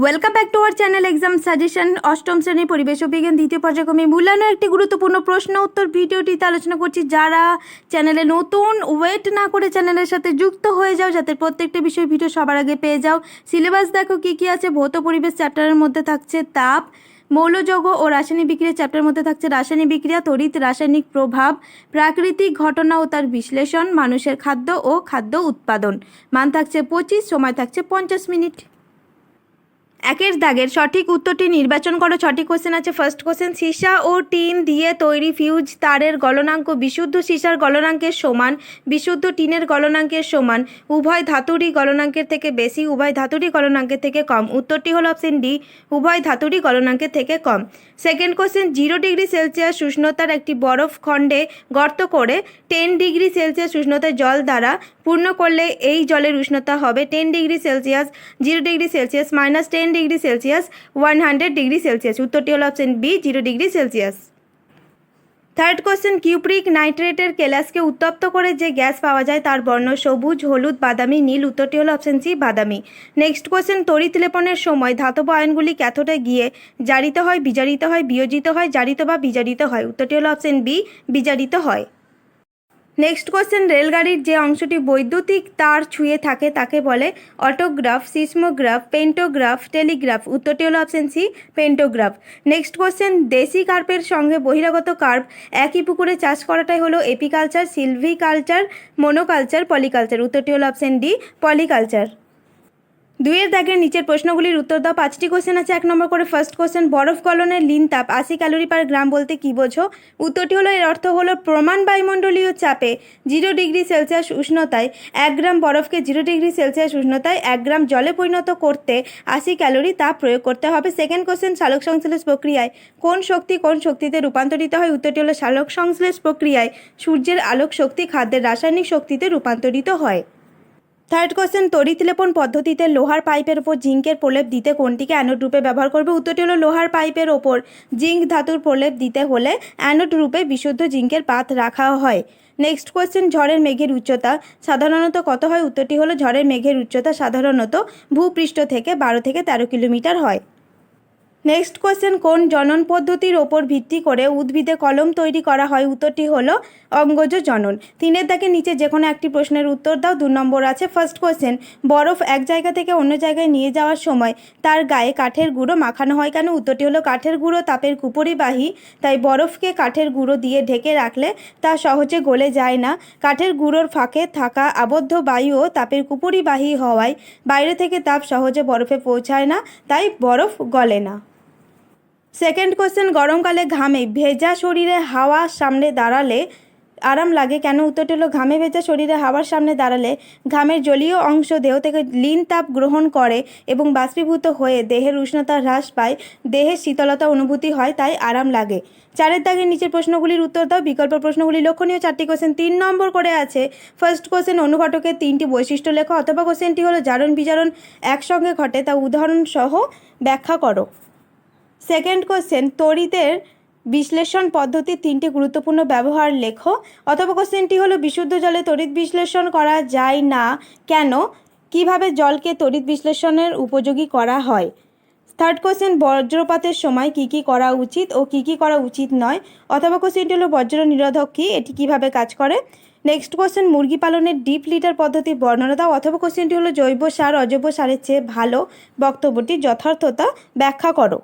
Welcome back to our channel exam suggestion অষ্টম শ্রেণির পরিবেশ বিজ্ঞান দ্বিতীয় পর্যায়ক্রমে মূল্যায়নের একটি গুরুত্বপূর্ণ প্রশ্ন উত্তর ভিডিওটিতে আলোচনা করছি। যারা চ্যানেলে নতুন ওয়েট না করে চ্যানেলের সাথে যুক্ত হয়ে যাও যাতে প্রত্যেকটা বিষয় ভিডিও সবার আগে পেয়ে যাও সিলেবাস দেখো কী কী আছে, ভৌত পরিবেশ চ্যাপ্টারের মধ্যে থাকছে তাপ, মৌলযৌগ ও রাসায়নিক বিক্রিয়া চ্যাপ্টারের মধ্যে থাকছে রাসায়নিক বিক্রিয়া, তড়িৎ, রাসায়নিক প্রভাব, প্রাকৃতিক ঘটনা ও তার বিশ্লেষণ, মানুষের খাদ্য ও খাদ্য উৎপাদন। মান থাকছে পঁচিশ, সময় থাকছে পঞ্চাশ মিনিট। একের দাগের সঠিক উত্তরটি নির্বাচন করো। সঠিক কোশ্চেন আছে ফার্স্ট কোশ্চেন সীসা ও টিন দিয়ে তৈরি ফিউজ তারের গলনাঙ্ক বিশুদ্ধ সীসার গলনাঙ্কের সমান, বিশুদ্ধ টিনের গলনাঙ্কের সমান, উভয় ধাতুরই গলনাঙ্কের থেকে বেশি, উভয় ধাতুরই গলনাঙ্কের থেকে কম। উত্তরটি হলো অপশন ডি উভয় ধাতুরই গলনাঙ্কের থেকে কম। Second question zero degree Celsius উষ্ণতার একটি বরফ খণ্ডে গর্ত করে টেন ডিগ্রি সেলসিয়াস উষ্ণতার জল দ্বারা পূর্ণ করলে এই জলের উষ্ণতা হবে। Ten degree Celsius zero degree Celsius minus ten degree Celsius one hundred degree Celsius. উত্তরটি হলো option B zero degree Celsius. Third question cupric নাইট্রেটের কেলাসকে উত্তপ্ত করে যে গ্যাস পাওয়া যায় তার বর্ণ সবুজ, হলুদ, বাদামি, নীল। উত্তরটি হলো অপশন সি বাদামি। নেক্সট কোশ্চেন তড়িৎ লেপনের সময় ধাতব আয়নগুলি ক্যাথোডে গিয়ে জারিত হয়, বিজারিত হয়, বিয়োজিত হয়, জারিত বা বিজারিত হয়। উত্তরটি হলো অপশন বি বিজারিত হয়। নেক্সট রেলগাড়ির যে অংশটি বৈদ্যুতিক, তার ছুঁয়ে থাকে, তাকে বলে অটোগ্রাফ সিসমোগ্রাফ পেন্টোগ্রাফ টেলিগ্রাফ উত্তরটি হলো option C pantograph next question দেশি কার্পের সঙ্গে বহিরাগত কার্প একই পুকুরে চাষ করাটাই হলো এপিকালচার, সিলভিকালচার মনোকালচার পলিকালচার উত্তরটি হলো অপশন ডি পলিকালচার দুইয়ের দাগের নিচের প্রশ্নগুলির উত্তর দাও। পাঁচটি কোশ্চেন আছে, এক নম্বর করে ফার্স্ট কোশ্চেন বরফ গলনের লিন তাপ, আশি ক্যালোরি পার গ্রাম বলতে কী বোঝো? উত্তরটি হলো, এর অর্থ হলো প্রমাণ বায়ুমণ্ডলীয় চাপে জিরো ডিগ্রি সেলসিয়াস উষ্ণতায় এক গ্রাম বরফকে জিরো ডিগ্রি সেলসিয়াস উষ্ণতায় এক গ্রাম জলে পরিণত করতে আশি ক্যালোরি তাপ প্রয়োগ করতে হবে। সেকেন্ড কোশ্চেন সালোক সংশ্লেষ প্রক্রিয়ায় কোন শক্তি কোন শক্তিতে রূপান্তরিত হয়? উত্তরটি হলো সালোক সংশ্লেষ প্রক্রিয়ায় সূর্যের আলোক শক্তি খাদ্যের রাসায়নিক শক্তিতে রূপান্তরিত হয়। থার্ড কোশ্চেন তড়িৎ লেপন পদ্ধতিতে লোহার পাইপের ওপর জিঙ্কের প্রলেপ দিতে কোনটিকে অ্যানোড রূপে ব্যবহার করবে? উত্তরটি হলো লোহার পাইপের ওপর জিঙ্ক ধাতুর প্রলেপ দিতে হলে অ্যানোড রূপে বিশুদ্ধ জিঙ্কের পাত রাখা হয়। নেক্সট কোয়েশ্চেন ঝড়ের মেঘের উচ্চতা সাধারণত কত হয়? উত্তরটি হলো ঝড়ের মেঘের উচ্চতা সাধারণত ভূপৃষ্ঠ থেকে বারো থেকে তেরো কিলোমিটার হয়। নেক্সট কোশ্চেন কোন জনন পদ্ধতির ওপর ভিত্তি করে উদ্ভিদে কলম তৈরি করা হয়? উত্তরটি হলো অঙ্গজ জনন। তিনের দাগে নিচে যে কোনো একটি প্রশ্নের উত্তর দাও, দু নম্বর আছে। ফার্স্ট কোশ্চেন বরফ এক জায়গা থেকে অন্য জায়গায় নিয়ে যাওয়ার সময় তার গায়ে কাঠের গুঁড়ো মাখানো হয় কেন? উত্তরটি হলো কাঠের গুঁড়ো তাপের কুপরিবাহী, তাই বরফকে কাঠের গুঁড়ো দিয়ে ঢেকে রাখলে তা সহজে গলে যায় না। কাঠের গুঁড়োর ফাঁকে থাকা আবদ্ধ বায়ুও তাপের কুপরিবাহী হওয়ায় বাইরে থেকে তাপ সহজে বরফে পৌঁছায় না, তাই বরফ গলে না। সেকেন্ড কোশ্চেন গরমকালে ঘামে, ভেজা শরীরে হাওয়া সামনে দাঁড়ালে আরাম লাগে কেন? উত্তরটি হলো, ঘামে, ভেজা শরীরে হাওয়ার সামনে দাঁড়ালে ঘামের জলীয় অংশ দেহ থেকে লিন তাপ গ্রহণ করে এবং বাষ্পীভূত হয়ে দেহের উষ্ণতা হ্রাস পায়। দেহের শীতলতা অনুভূতি হয়, তাই আরাম লাগে। চারের দাগের নিচের প্রশ্নগুলির উত্তর দাও। বিকল্প প্রশ্নগুলি লক্ষণীয়। চারটি কোশ্চেন তিন নম্বর করে আছে। ফার্স্ট কোশ্চেন অনুঘটকের তিনটি বৈশিষ্ট্য লেখো, অথবা কোশ্চেনটি হলো জারণ বিজারণ একসঙ্গে ঘটে, তা উদাহরণ সহ ব্যাখ্যা করো। সেকেন্ড কোশ্চেন তড়িতের বিশ্লেষণ পদ্ধতির তিনটি গুরুত্বপূর্ণ ব্যবহার লেখো। অথবা কোশ্চেনটি হলো, বিশুদ্ধ জলে তড়িৎ বিশ্লেষণ করা যায় না কেন? কীভাবে জলকে তড়িৎ বিশ্লেষণের উপযোগী করা হয়? থার্ড কোশ্চেন বজ্রপাতের সময় কি কি করা উচিত ও কি কি করা উচিত নয়? অথবা কোশ্চেনটি হলো, বজ্র নিরোধক কী? এটি কীভাবে কাজ করে? নেক্সট কোশ্চেন মুরগি পালনের ডিপ লিটার পদ্ধতির বর্ণনা দাও। অথবা কোশ্চেনটি হলো, জৈব সার অজৈব সারের চেয়ে ভালো বক্তব্যটির যথার্থতা ব্যাখ্যা করো।